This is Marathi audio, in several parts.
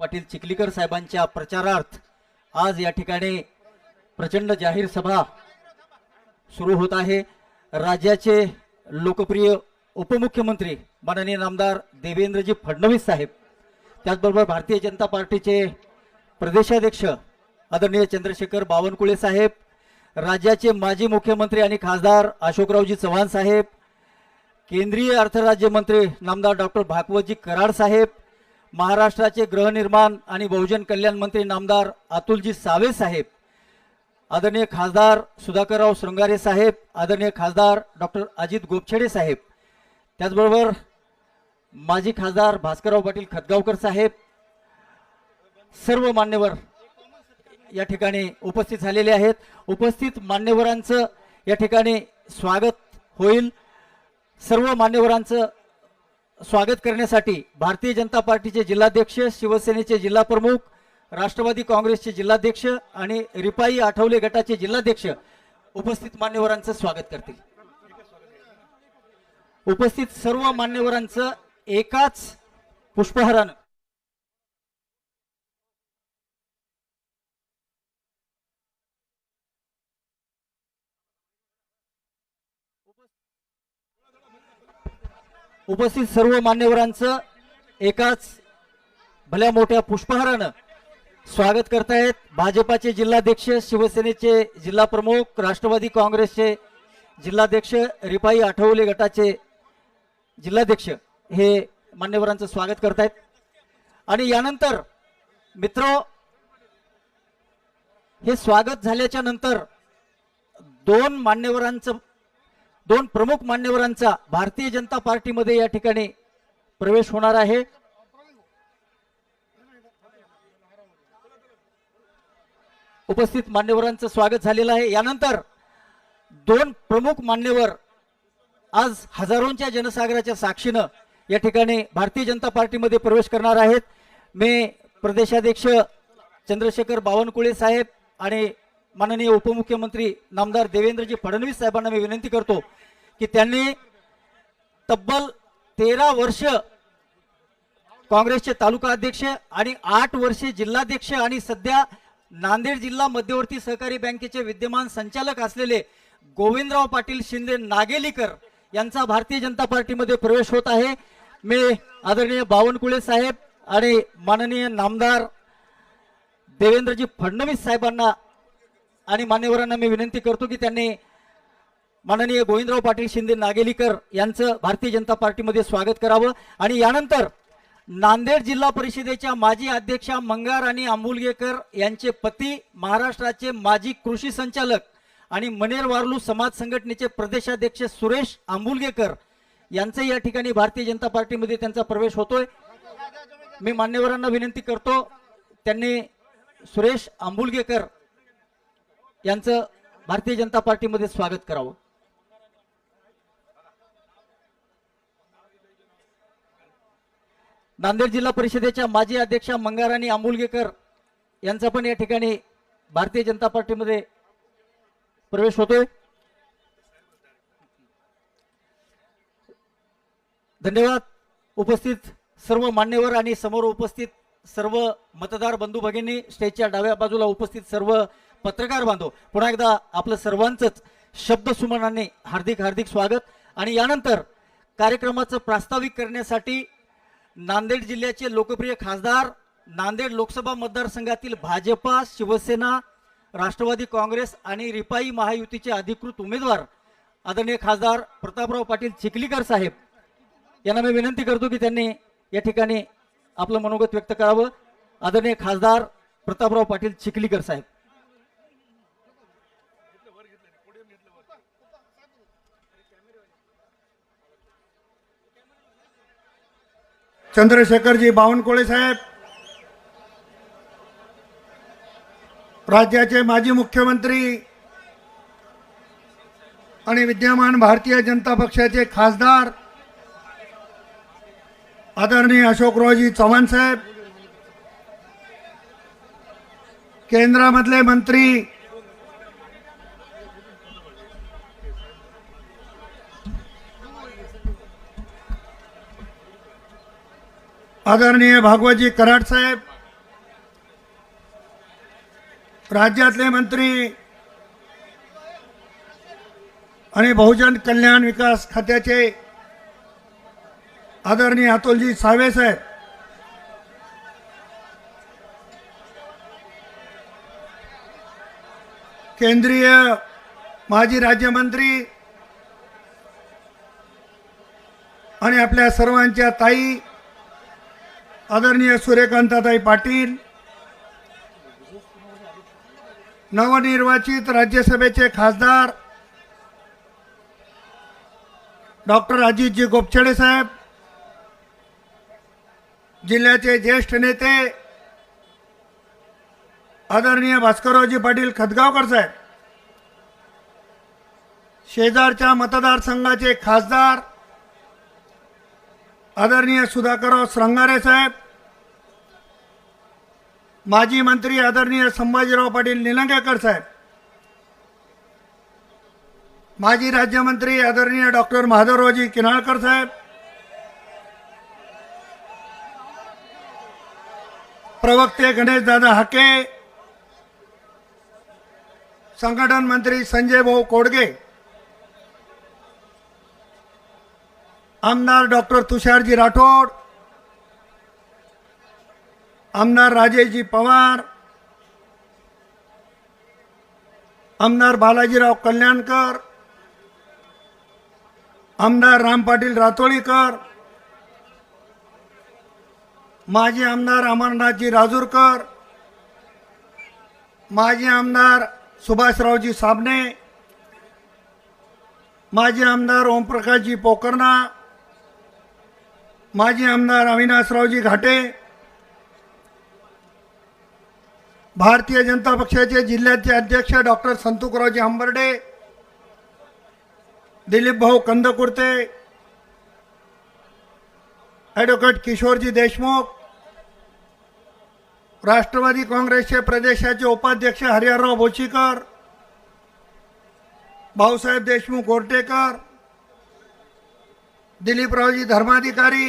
पाटील चिखलीकर साहेबांच्या प्रचारार्थ आज या ठिकाणी प्रचंड जाहीर सभा सुरू होत आहे. राज्याचे लोकप्रिय उपमुख्यमंत्री माननीय नामदार देवेंद्रजी फडणवीस साहेब त्याचबरोबर भारतीय जनता पार्टीचे प्रदेशाध्यक्ष आदरणीय चंद्रशेखर बावनकुळे साहेब राज्याचे माजी मुख्यमंत्री आणि खासदार अशोकरावजी चव्हाण साहेब केंद्रीय अर्थराज्यमंत्री नामदार डॉक्टर भागवतजी कराड साहेब महाराष्ट्राचे गृहनिर्माण आणि बहुजन कल्याण मंत्री नामदार अतुलजी सावे साहेब आदरणीय खासदार सुधाकरराव शृंगारे साहेब आदरणीय खासदार डॉक्टर अजित गोपछेडे साहेब त्याचबरोबर माजी खासदार भास्करराव पाटील खतगावकर साहेब सर्व मान्यवर या ठिकाणी उपस्थित झालेले आहेत. उपस्थित मान्यवरांचं या ठिकाणी स्वागत होईल. सर्व मान्यवरांचं स्वागत करण्यासाठी भारतीय जनता पार्टीचे जिल्हाध्यक्ष शिवसेनेचे जिल्हा प्रमुख राष्ट्रवादी काँग्रेसचे जिल्हाध्यक्ष आणि रिपाई आठवले गटाचे जिल्हाध्यक्ष उपस्थित मान्यवरांचं स्वागत करतील. उपस्थित सर्व मान्यवरांचं एकाच पुष्पहारानं उपस्थित सर्व मान्यवरांचं एकाच भल्या मोठ्या पुष्पहारानं स्वागत करतायत. भाजपाचे जिल्हाध्यक्ष शिवसेनेचे जिल्हा प्रमुख राष्ट्रवादी काँग्रेसचे जिल्हाध्यक्ष रिपाई आठवले गटाचे जिल्हाध्यक्ष हे मान्यवरांचं स्वागत करतायत. आणि यानंतर मित्र हे स्वागत झाल्याच्यानंतर दोन मान्यवरांचं दोन प्रमुख मान्यवरांचा भारतीय जनता पार्टीमध्ये या ठिकाणी प्रवेश होणार आहे. उपस्थित मान्यवरांचं स्वागत झालेलं आहे. यानंतर दोन प्रमुख मान्यवर आज हजारोंच्या जनसागराच्या साक्षीनं या ठिकाणी भारतीय जनता पार्टीमध्ये प्रवेश करणार आहेत. मी प्रदेशाध्यक्ष चंद्रशेखर बावनकुळे साहेब आणि माननीय उपमुख्यमंत्री नामदार देवेंद्रजी फडणवीस साहेबांना मी विनंती करतो की त्यांनी तब्बल तेरा वर्ष काँग्रेसचे तालुका अध्यक्ष आणि आठ वर्षे जिल्हाध्यक्ष आणि सध्या नांदेड जिल्हा मध्यवर्ती सहकारी बँकेचे विद्यमान संचालक असलेले गोविंदराव पाटील शिंदे नागेलीकर यांचा भारतीय जनता पार्टीमध्ये प्रवेश होत आहे. मी आदरणीय बावनकुळे साहेब आणि माननीय नामदार देवेंद्रजी फडणवीस साहेबांना आणि मान्यवरांना मी विनंती करतो की त्यांनी माननीय गोविंदराव पाटील शिंदे नागेलीकर यांचं भारतीय जनता पार्टीमध्ये स्वागत करावं. आणि यानंतर नांदेड जिल्हा परिषदेच्या माजी अध्यक्षा मंगार आणि आंबुलगेकर यांचे पती महाराष्ट्राचे माजी कृषी संचालक आणि मनेर वारलू समाज संघटनेचे प्रदेशाध्यक्ष सुरेश आंबुलगेकर यांचं या ठिकाणी भारतीय जनता पार्टीमध्ये त्यांचा प्रवेश होतोय. मी मान्यवरांना विनंती करतो त्यांनी सुरेश आंबुलगेकर यांचं भारतीय जनता पार्टीमध्ये स्वागत करावं. नांदेड जिल्हा परिषदेच्या माजी अध्यक्षा मंगाराणी आंबुलगेकर यांचा पण या ठिकाणी भारतीय जनता पार्टीमध्ये प्रवेश होतोय. धन्यवाद. उपस्थित सर्व मान्यवर आणि समोर उपस्थित सर्व मतदार बंधू भगिनी स्टेजच्या डाव्या बाजूला उपस्थित सर्व पत्रकार बांधव पुन्हा एकदा आपलं सर्वांचंच शब्द सुमनाने हार्दिक हार्दिक स्वागत. आणि यानंतर कार्यक्रमाचं प्रास्ताविक करण्यासाठी नांदेड जिल्ह्याचे लोकप्रिय खासदार नांदेड लोकसभा मतदारसंघातील भाजपा शिवसेना राष्ट्रवादी काँग्रेस आणि रिपाई महायुतीचे अधिकृत उमेदवार आदरणीय खासदार प्रतापराव पाटील चिखलीकर साहेब. यांना मी विनंती करतो की त्यांनी या ठिकाणी आपलं मनोगत व्यक्त करावं. आदरणीय खासदार प्रतापराव पाटील चिखलीकर साहेब. चंद्रशेखरजी बावनकुळे साहेब. राज्याचे माजी मुख्यमंत्री आणि विद्यमान भारतीय जनता पक्षाचे खासदार आदरणीय अशोकरावजी चव्हाण साहेब. केंद्रामधले मंत्री आदरणीय भागवतजी कराड साहेब राज्यातले मंत्री आणि बहुजन कल्याण विकास खात्याचे आदरणीय अतुलजी सावे साहेब केंद्रीय माजी राज्यमंत्री आणि आपल्या सर्वांच्या ताई आदरणीय सूर्यकांताताई पाटील नवनिर्वाचित राज्यसभेचे खासदार डॉक्टर अजितजी गोपछडे साहेब जिल्ह्याचे ज्येष्ठ नेते आदरणीय भास्कररावजी पाटील खदगावकर साहेब शेजारच्या मतदारसंघाचे खासदार आदरणीय सुधाकरराव श्रंगारे साहेब माजी मंत्री आदरणीय संभाजीराव पाटील निलंगेकर साहेब माजी राज्यमंत्री आदरणीय डॉक्टर महादेवरावजी किनाळकर साहेब प्रवक्ते गणेशदादा हाके संघटन मंत्री संजय भाऊ कोडगे आमदार डॉक्टर तुषारजी राठोड आमदार राजेशजी पवार आमदार बालाजीराव कल्याणकर आमदार राम पाटील रातोळीकर माजी आमदार अमरनाथजी राजूरकर माजी आमदार सुभाषरावजी साबणे माजी आमदार ओमप्रकाशजी पोकर्णा माजी आमदार अविनाशरावजी घाटे, भारतीय जनता पक्षाचे जिल्ह्याचे अध्यक्ष डॉक्टर संतुकरावजी हंबर्डे, दिलीप भाऊ कंदकुर्ते, ॲडव्होकेट किशोरजी देशमुख, राष्ट्रवादी काँग्रेसचे प्रदेशाचे उपाध्यक्ष हरिहरराव भोशीकर भाऊसाहेब देशमुख गोरटेकर, दिलीपरावजी धर्माधिकारी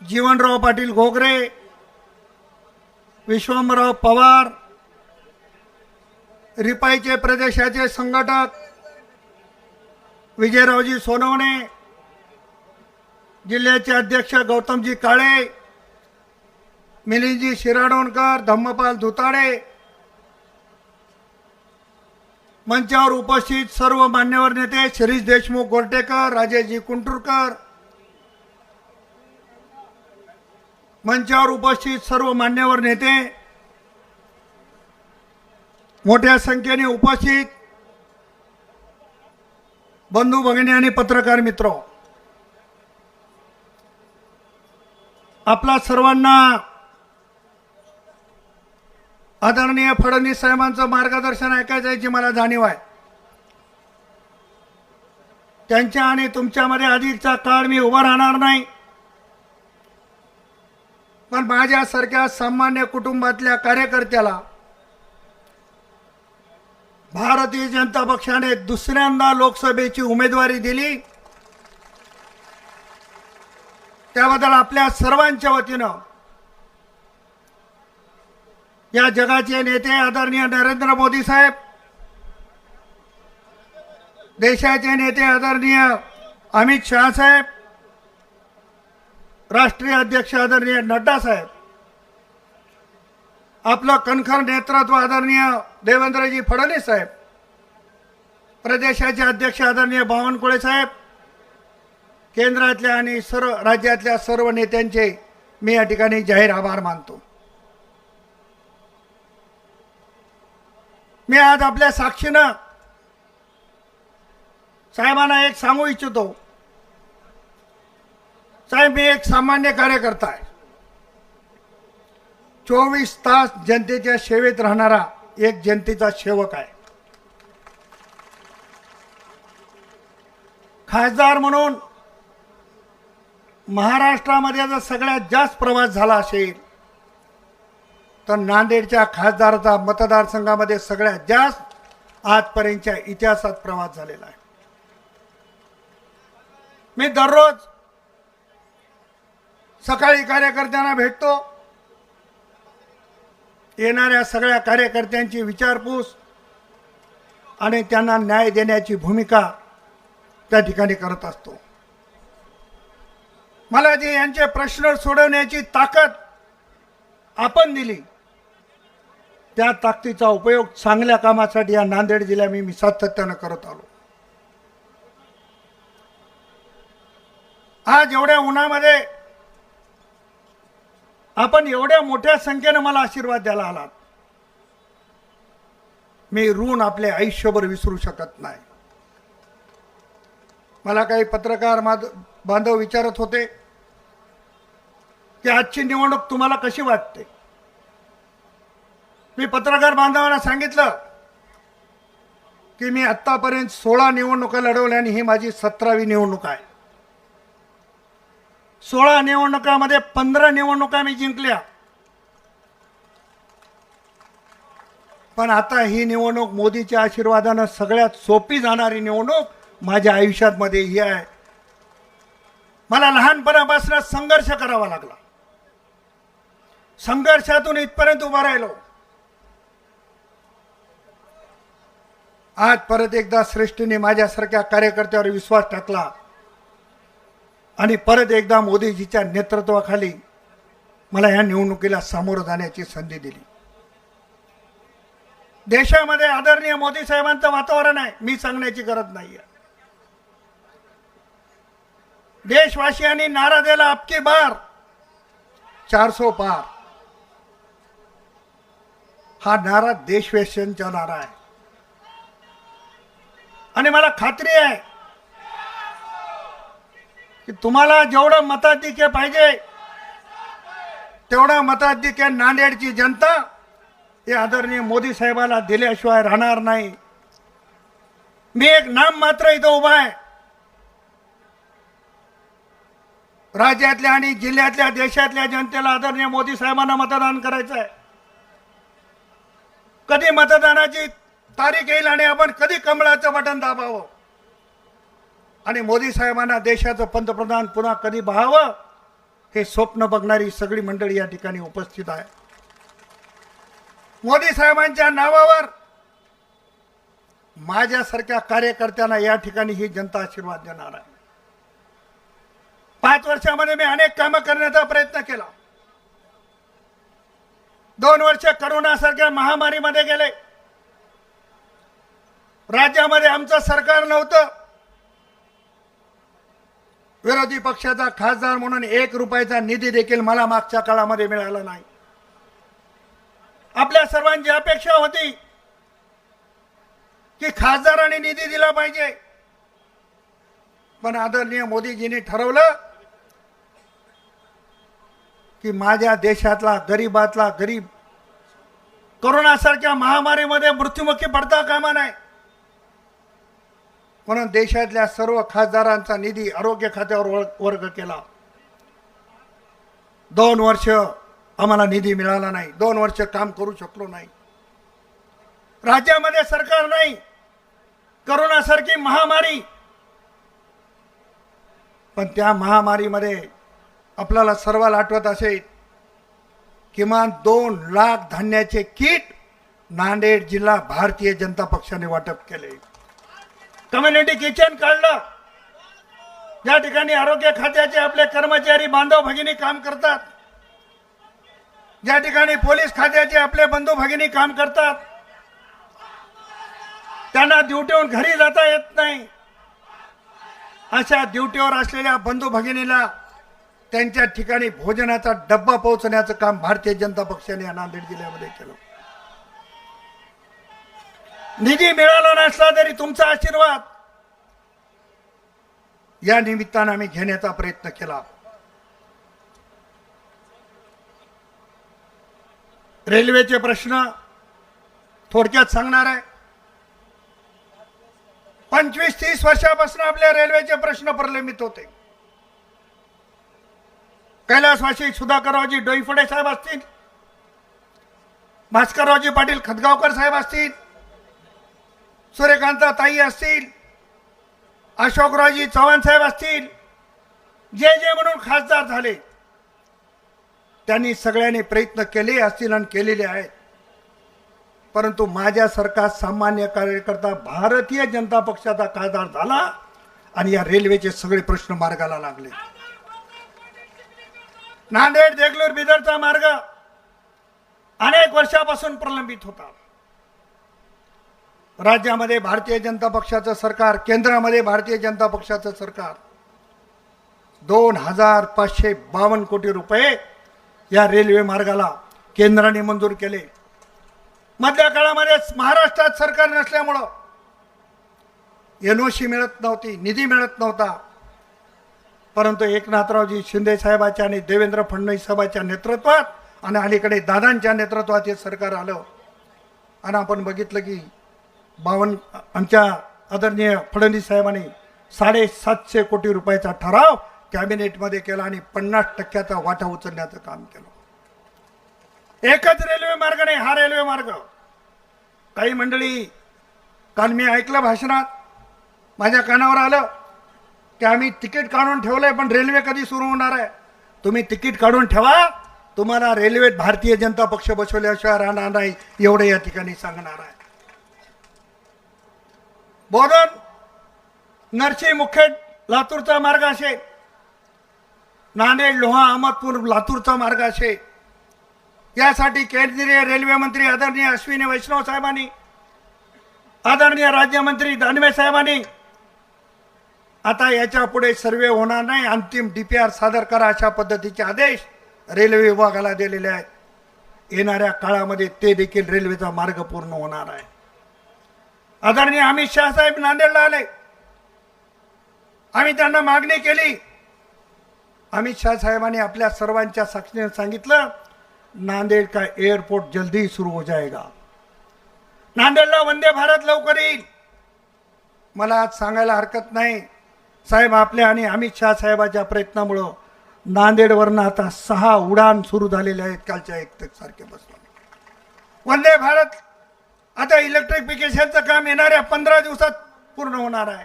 जीवनराव पाटील घोगरे विश्वंभराव पवार रिपाईचे प्रदेशाचे संघटक विजयरावजी सोनवणे जिल्ह्याचे अध्यक्ष गौतमजी काळे मिलिंदजी शिराडोणकर धम्मपाल धुताडे मंचावर उपस्थित सर्व मान्यवर नेते शिरीष देशमुख गोरटेकर राजेशजी कुंटुरकर मंचावर उपस्थित सर्व मान्यवर नेते मोठ्या संख्येने उपस्थित बंधू भगिनी आणि पत्रकार मित्र. आपला सर्वांना आदरणीय फडणवीस साहेबांचं मार्गदर्शन ऐकायचं याची मला जाणीव आहे. त्यांच्या आणि तुमच्यामध्ये अधिकचा काळ मी उभा राहणार नाही. पण माझ्यासारख्या सामान्य कुटुंबातल्या कार्यकर्त्याला भारतीय जनता पक्षाने दुसऱ्यांदा लोकसभेची उमेदवारी दिली. त्याबद्दल आपल्या सर्वांच्या वतीनं या जगाचे नेते आदरणीय नरेंद्र मोदी साहेब देशाचे नेते आदरणीय अमित शहा साहेब राष्ट्रीय अध्यक्ष आदरणीय नड्डा साहेब आपलं कणखर नेतृत्व आदरणीय देवेंद्रजी फडणवीस साहेब प्रदेशाचे अध्यक्ष आदरणीय बावनकुळे साहेब केंद्रातल्या आणि सर्व राज्यातल्या सर्व नेत्यांचे मी या ठिकाणी जाहीर आभार मानतो. मी आज आपल्या साक्षीनं साहेबांना एक सांगू इच्छितो. साहेब मी एक सामान्य कार्यकर्ता आहे. चोवीस तास जनतेच्या सेवेत राहणारा एक जनतेचा सेवक आहे. खासदार म्हणून महाराष्ट्रामध्ये जर सगळ्यात जास्त प्रवास झाला असेल तर नांदेडच्या खासदाराचा मतदारसंघामध्ये सगळ्यात जास्त आजपर्यंतच्या इतिहासात प्रवास झालेला आहे. मी दररोज सकाळी कार्यकर्त्यांना भेटतो. येणाऱ्या सगळ्या कार्यकर्त्यांची विचारपूस आणि त्यांना न्याय देण्याची भूमिका त्या ठिकाणी करत असतो. मला जे यांचे प्रश्न सोडवण्याची ताकद आपण दिली. त्या ताकदीचा उपयोग चांगल्या कामासाठी या नांदेड जिल्ह्या मी मी सातत्यानं करत आलो. आज एवढ्या उन्हामध्ये आपण एवढ्या मोठ्या संख्येनं मला आशीर्वाद द्यायला आलात. मी ऋण आपले आयुष्यभर विसरू शकत नाही. मला काही पत्रकार बांधव विचारत होते की आजची निवडणूक तुम्हाला कशी वाटते? मी पत्रकार बांधवांना सांगितलं की मी आत्तापर्यंत सोळा निवडणुका लढवल्या आणि ही माझी सतरावी निवडणूक आहे. सोळा निवडणुकामध्ये पंधरा निवडणुका मी जिंकल्या. पण आता ही निवडणूक मोदीच्या आशीर्वादानं सगळ्यात सोपी जाणारी निवडणूक माझ्या आयुष्यामध्ये ही आहे. मला लहानपणापासून संघर्ष करावा लागला. संघर्षातून इथपर्यंत उभा राहिलो. आज परत एकदा श्रेष्ठीने माझ्यासारख्या कार्यकर्त्यावर विश्वास टाकला. आणि परत एकदा मोदीजीच्या नेतृत्वाखाली मला या निवडणुकीला सामोरं जाण्याची संधी दिली. देशामध्ये आदरणीय मोदी साहेबांचं वातावरण आहे मी सांगण्याची गरज नाही देशवासियांनी नारा दिला आपकी बार. चार सो पार. हा नारा देशवासियांचा नारा आहे. आणि मला खात्री आहे की तुम्हाला जेवढं मताधिक्य पाहिजे तेवढं मताधिक्य नांदेडची जनता हे आदरणीय मोदी साहेबाला दिल्याशिवाय राहणार नाही. मी एक नाम मात्र इथं उभा आहे. राज्यातल्या आणि जिल्ह्यातल्या देशातल्या जनतेला आदरणीय मोदी साहेबांना मतदान करायचं आहे कधी मतदानाची तारीख येईल आणि आपण कधी कमळाचं बटन दाबावं? आणि मोदी साहेबांना देशाचं पंतप्रधान पुन्हा कधी पाहावं हे स्वप्न बघणारी सगळी मंडळी या ठिकाणी उपस्थित आहे. मोदी साहेबांच्या नावावर माझ्यासारख्या कार्यकर्त्यांना या ठिकाणी ही जनता आशीर्वाद देणार आहे. पाच वर्षामध्ये मी अनेक कामं करण्याचा प्रयत्न केला. दोन वर्ष करोनासारख्या महामारीमध्ये गेले. राज्यामध्ये आमचं सरकार नव्हतं. विरोधी पक्षाचा खासदार म्हणून एक रुपयाचा निधी देखील मला मागच्या काळामध्ये मिळाला नाही. आपल्या सर्वांची अपेक्षा होती की खासदारांनी निधी दिला पाहिजे. पण आदरणीय मोदीजींनी ठरवलं की माझ्या देशातला गरीबातला गरीब करोनासारख्या महामारीमध्ये मृत्युमुखी पडता कामा नाही म्हणून देशातल्या सर्व खासदारांचा निधी आरोग्य खात्यावर वर्ग केला. दोन वर्ष आम्हाला निधी मिळाला नाही. दोन वर्ष काम करू शकलो नाही. राज्यामध्ये सरकार नाही. करोनासारखी महामारी. पण त्या महामारीमध्ये आपल्याला सर्वाला आठवत असेल किमान दोन लाख धान्याचे किट नांदेड जिल्हा भारतीय जनता पक्षाने वाटप केले. कम्युनिटी किचन काढलं. या ठिकाणी आरोग्य खात्याचे आपले कर्मचारी बांधव भगिनी काम करतात. ज्या ठिकाणी पोलीस खात्याचे आपले बंधू भगिनी काम करतात. त्यांना ड्युटीहून घरी जाता येत नाही. अशा ड्युटीवर असलेल्या बंधू भगिनीला त्यांच्या ठिकाणी भोजनाचा डब्बा पोहोचण्याचं काम भारतीय जनता पक्षाने या नांदेड जिल्ह्यामध्ये केलं. निधी मिळाला नसला तरी तुमचा आशीर्वाद. या निमित्तानं आम्ही घेण्याचा प्रयत्न केला. रेल्वेचे प्रश्न थोडक्यात सांगणार आहे. पंचवीस तीस वर्षापासून आपल्या रेल्वेचे प्रश्न प्रलंबित होते. कैलासवासी सुधाकररावजी डोईफोडे साहेब असतील. भास्कररावजी पाटील खतगावकर साहेब असतील. सूर्यकांता ताई असतील अशोकरावजी चव्हाण साहेब असतील जे जे म्हणून खासदार झाले त्यांनी सगळ्यांनी प्रयत्न केले असतील आणि केलेले आहेत. परंतु माझ्यासारखा सामान्य कार्यकर्ता भारतीय जनता पक्षाचा खासदार झाला आणि या रेल्वेचे सगळे प्रश्न मार्गाला लागले. नांदेड देगलूर बिदरचा मार्ग अनेक वर्षापासून प्रलंबित होता. राज्यामध्ये भारतीय जनता पक्षाचं सरकार केंद्रामध्ये भारतीय जनता पक्षाचं सरकार दोन हजार पाचशे बावन्न कोटी रुपये या रेल्वे मार्गाला केंद्राने मंजूर केले. मधल्या काळामध्ये महाराष्ट्रात सरकार नसल्यामुळं एनओसी मिळत नव्हती निधी मिळत नव्हता. परंतु एकनाथरावजी शिंदे साहेबाच्या आणि देवेंद्र फडणवीस साहेबाच्या नेतृत्वात आणि अलीकडे दादांच्या नेतृत्वात हे सरकार आलं. आणि आपण बघितलं की बावन आमच्या आदरणीय फडणवीस साहेबांनी साडेसातशे कोटी रुपयाचा ठराव कॅबिनेटमध्ये केला आणि पन्नास टक्क्याचा वाटा उचलण्याचं काम केलं. एकच रेल्वे मार्ग नाही हा रेल्वे मार्ग. काही मंडळी काल मी ऐकलं भाषणात. माझ्या कानावर आलं की आम्ही तिकीट काढून ठेवलंय पण रेल्वे कधी सुरू होणार आहे? तुम्ही तिकीट काढून ठेवा. तुम्हाला रेल्वेत भारतीय जनता पक्ष बसवल्याशिवाय राहणार नाही एवढं या ठिकाणी सांगणार आहे. बोधन नरसी मुखेड लातूरचा मार्ग असे. नांदेड लोहा अहमदपूर लातूरचा मार्ग असे. यासाठी केंद्रीय रेल्वे मंत्री आदरणीय अश्विनी वैष्णव साहेबांनी आदरणीय राज्यमंत्री दानवे साहेबांनी आता याच्यापुढे सर्वे होणार नाही. अंतिम डी पी आर सादर करा अशा पद्धतीचे आदेश रेल्वे विभागाला दिलेले आहेत. येणाऱ्या काळामध्ये ते देखील रेल्वेचा मार्ग पूर्ण होणार आहे. आदरणीय अमित शहा साहेब नांदेडला आले. आम्ही त्यांना मागणी केली. अमित शहा साहेबांनी आपल्या सर्वांच्या साक्षीने सांगितलं नांदेड का एअरपोर्ट जल्दी सुरू हो जाएगा. नांदेडला वंदे भारत लवकर येईल. मला आज सांगायला हरकत नाही. साहेब आपल्या आणि अमित शहा साहेबाच्या प्रयत्नामुळं नांदेडवरनं आता सहा उडान सुरू झालेल्या आहेत कालच्या एक सारखे बसला वंदे भारत आता इलेक्ट्रिफिकेशनचं काम येणाऱ्या पंधरा दिवसात पूर्ण होणार आहे.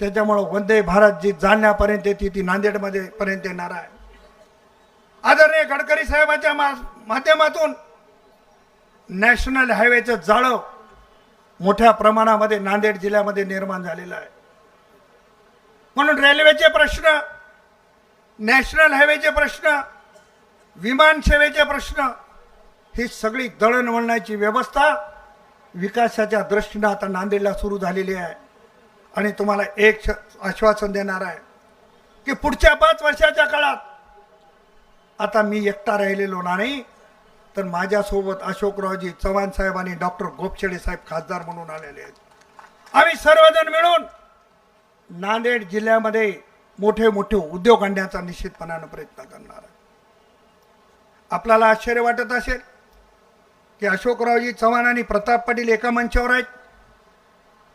त्याच्यामुळं वंदे भारत जी जालन्यापर्यंत येते ती नांदेडमध्ये पर्यंत येणार आहे. आदरणीय गडकरी साहेबाच्या मा माध्यमातून नॅशनल हायवेचं जाळं मोठ्या प्रमाणामध्ये नांदेड जिल्ह्यामध्ये निर्माण झालेलं आहे. म्हणून रेल्वेचे प्रश्न नॅशनल हायवेचे प्रश्न विमान सेवेचे प्रश्न ही सगळी दळणवळणाची व्यवस्था विकासाच्या दृष्टीनं आता नांदेडला सुरू झालेली आहे. आणि तुम्हाला एक श- आश्वासन देणार आहे की पुढच्या पाच वर्षाच्या काळात आता मी एकटा राहिलेलो नाही तर माझ्यासोबत अशोकरावजी चव्हाण साहेब आणि डॉक्टर गोपछेडे साहेब खासदार म्हणून आलेले आहेत. आम्ही सर्वजण मिळून नांदेड जिल्ह्यामध्ये मोठे मोठे उद्योग आणण्याचा निश्चितपणानं प्रयत्न करणार आहे. आपल्याला आश्चर्य वाटत असेल की अशोकरावजी चव्हाण आणि प्रताप पाटील एका मंचावर आहेत.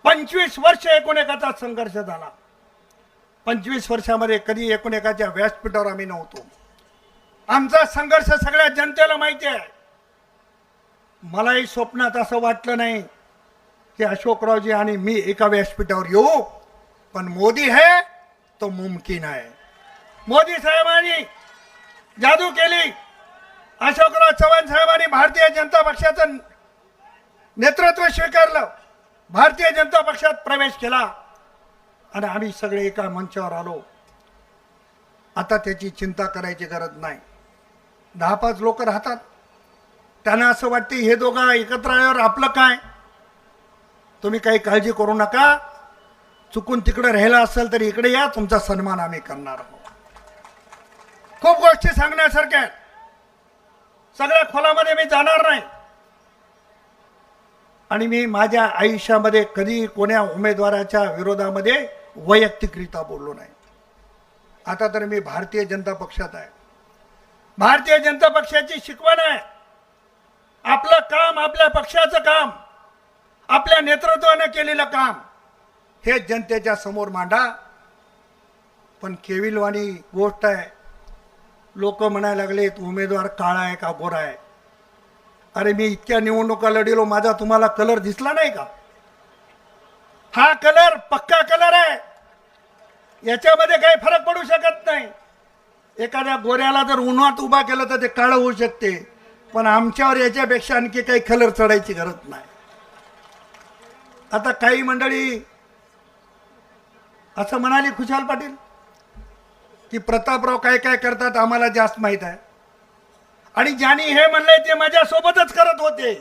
पंचवीस वर्ष एकूण एकाचा संघर्ष झाला. पंचवीस वर्षामध्ये कधी एकूण एकाच्या व्यासपीठावर आम्ही नव्हतो. आमचा संघर्ष सगळ्या जनतेला माहिती आहे. मलाही स्वप्नात असं वाटलं नाही की अशोकरावजी आणि मी एका व्यासपीठावर येऊ पण मोदी है तो मुमकिन आहे. मोदी साहेबांनी जादू केली. अशोकराव चव्हाण साहेबांनी भारतीय जनता पक्षाचं नेतृत्व स्वीकारलं. भारतीय जनता पक्षात प्रवेश केला. आणि आम्ही सगळे एका मंचावर आलो. आता त्याची चिंता करायची गरज नाही. दहा पाच लोक राहतात. त्यांना असं वाटते हे दोघं एकत्र आल्यावर आपलं काय? तुम्ही काही काळजी करू नका. चुकून तिकडे राहिला असेल तर इकडे या. तुमचा सन्मान आम्ही करणार आहोत. खूप गोष्टी सांगण्यासारख्या आहेत. सगळ्या खोलामध्ये मी जाणार नाही. आणि मी माझ्या आयुष्यामध्ये कधी कोण्या उमेदवाराच्या विरोधामध्ये वैयक्तिकरित्या बोललो नाही. आता तर मी भारतीय जनता पक्षात आहे. भारतीय जनता पक्षाची शिकवण आहे. आपलं काम आपल्या पक्षाचं काम. आपल्या नेतृत्वानं केलेलं काम. हे जनतेच्या समोर मांडा. पण केविलवाणी गोष्ट आहे लोक म्हणायला लागलेत उमेदवार काळा आहे का गोरा आहे? अरे मी इतक्या निवडणुका लढिलो माझा तुम्हाला कलर दिसला नाही का? हा कलर पक्का कलर आहे. याच्यामध्ये काही फरक पडू शकत नाही. एखाद्या गोऱ्याला जर उन्हात उभा केलं तर ते काळं होऊ शकते पण आमच्यावर याच्यापेक्षा आणखी काही कलर चढायची गरज नाही. आता काही मंडळी असं म्हणाली खुशाल पाटील की प्रतापराव काय काय करतात आम्हाला जास्त माहीत आहे. आणि ज्यांनी हे म्हणलंय ते माझ्यासोबतच करत होते.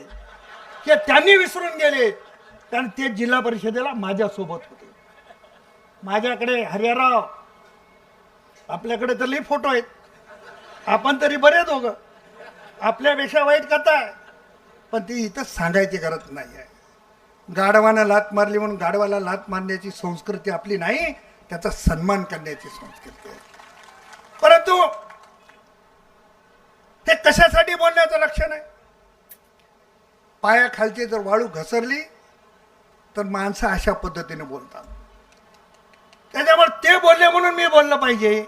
की त्यांनी विसरून गेले. कारण ते जिल्हा परिषदेला माझ्यासोबत होते. माझ्याकडे हरियाराव आपल्याकडे तर लई फोटो आहेत. आपण तरी बरे दोघं. आपल्यापेक्षा वाईट कथा आहे पण ती इथं सांगायची गरज नाही आहे. गाढवानं लात मारली म्हणून गाढवाला लात मारण्याची संस्कृती आपली नाही त्याचा सन्मान करण्याची संस्कृती आहे. परंतु ते कशासाठी बोलण्याचं लक्ष आहे? पायाखालची जर वाळू घसरली तर माणसं अशा पद्धतीने बोलतात. त्याच्यामुळे ते बोलले म्हणून मी बोललं पाहिजे.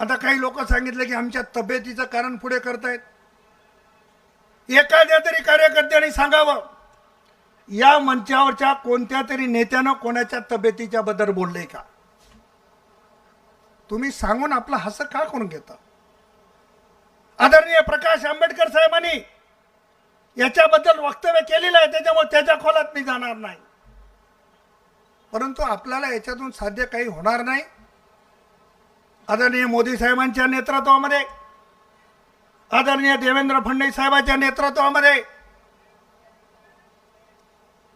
आता काही लोक सांगितलं की आमच्या तब्येतीचं कारण पुढे करतायत. एखाद्या तरी कार्यकर्त्यांनी सांगावं या मंचावरच्या कोणत्या तरी नेत्यानं कोणाच्या तब्येतीच्या बद्दल बोलले का? तुम्ही सांगून आपलं हसं का करून घेता? आदरणीय प्रकाश आंबेडकर साहेबांनी याच्याबद्दल वक्तव्य केलेलं आहे त्याच्यामुळे त्याच्या खोलात मी जाणार नाही. परंतु आपल्याला याच्यातून साध्य काही होणार नाही. आदरणीय मोदी साहेबांच्या नेतृत्वामध्ये आदरणीय देवेंद्र फडणवीस साहेबांच्या नेतृत्वामध्ये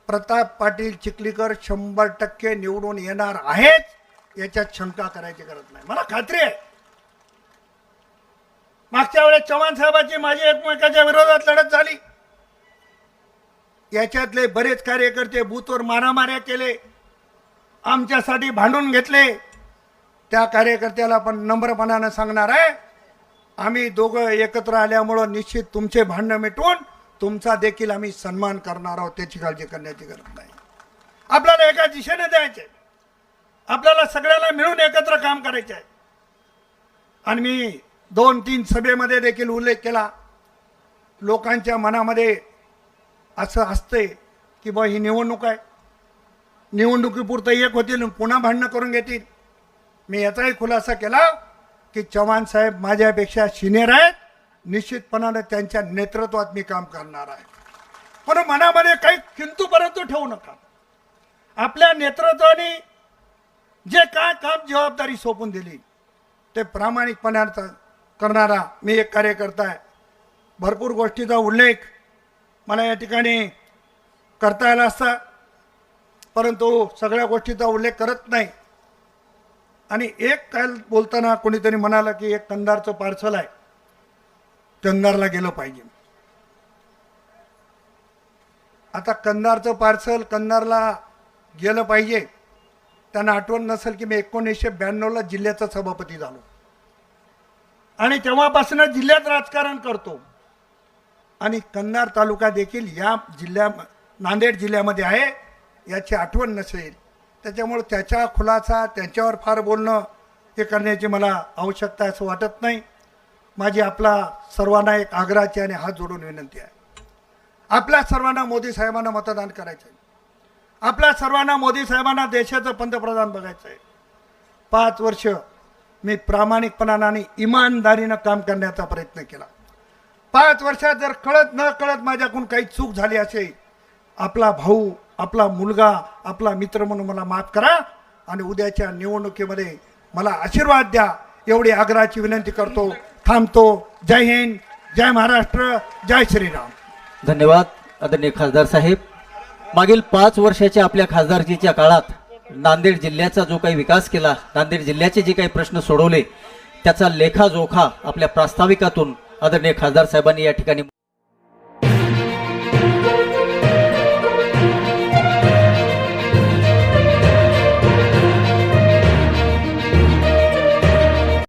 प्रताप पाटील चिखलीकर शंभर टक्के निवडून येणार आहेत. याच्यात शंका करायची गरज नाही. मला खात्री आहे. मागच्या वेळेस चव्हाण साहेबांची माझी एकमेकाच्या विरोधात लढत झाली. याच्यातले बरेच कार्यकर्ते बूथवर मारामाऱ्या केले. आमच्यासाठी भांडून घेतले. त्या कार्यकर्त्याला पण नम्रपणानं सांगणार आहे. आम्ही दोघं एकत्र आल्यामुळं निश्चित तुमचे भांडणं मिटवून तुमचा देखील आम्ही सन्मान करणार आहोत त्याची काळजी करण्याची गरज नाही. आपल्याला एका दिशेने द्यायचे आपल्याला सगळ्याला मिळून एकत्र काम करायचे आहे आणि मी दोन तीन सभेमध्ये देखील उल्लेख केला. लोकांच्या मनामध्ये असं असते की बा ही निवडणूक आहे. निवडणुकीपुरतं एक होतील पुन्हा भांडणं करून घेतील. मी याचाही खुलासा केला की चव्हाण साहेब माझ्यापेक्षा सिनियर आहेत. निश्चितपणानं त्यांच्या नेतृत्वात मी काम करणार आहे. पण मनामध्ये काही किंतु परंतु ठेवू नका. आपल्या नेतृत्वाने जे काय काम जबाबदारी सोपून दिली ते प्रामाणिकपणाचा करणारा मी एक कार्यकर्ता आहे. भरपूर गोष्टीचा उल्लेख मला या ठिकाणी करता आला असता परंतु सगळ्या गोष्टीचा उल्लेख करत नाही. आणि एक काल बोलताना कोणीतरी म्हणाला की एक कंदारचं पार्सल आहे कंदारला गेलं पाहिजे. आता कंदारचं पार्सल कंदारला गेलं पाहिजे. त्यांना आठवण नसेल की मी एकोणीसशे ब्याण्णवला जिल्ह्याचा सभापती झालो. आणि तेव्हापासून जिल्ह्यात राजकारण करतो. आणि कन्नार तालुका देखील या जिल्ह्या नांदेड जिल्ह्यामध्ये आहे याची आठवण नसेल. त्याच्यामुळं त्याच्या खुलासा त्यांच्यावर फार बोलणं हे करण्याची मला आवश्यकता आहे असं वाटत नाही. माझी आपला सर्वांना एक आग्रहाची आणि हात जोडून विनंती आहे. आपल्या सर्वांना मोदी साहेबांना मतदान करायचं आहे आपल्या सर्वांना मोदी साहेबांना देशाचं पंतप्रधान बघायचं आहे पाच वर्ष मी प्रामाणिकपणानं आणि इमानदारीनं काम करण्याचा प्रयत्न केला. पाच वर्षात जर कळत न कळत माझ्याकडून काही चूक झाली असेल आपला भाऊ आपला मुलगा आपला मित्र म्हणून मला माफ करा आणि उद्याच्या निवडणुकीमध्ये मला आशीर्वाद द्या एवढी आग्रहाची विनंती करतो थांबतो. जय हिंद जय महाराष्ट्र जय श्रीराम. धन्यवाद आदरणीय खासदार साहेब. मागील पाच वर्षाच्या आपल्या खासदारकीच्या काळात नांदेड जिल्ह्याचा जो काही विकास केला नांदेड जिल्ह्याचे जे काही प्रश्न सोडवले त्याचा लेखाजोखा आपल्या प्रास्ताविकातून आदरणीय खासदार साहेबांनी या ठिकाणी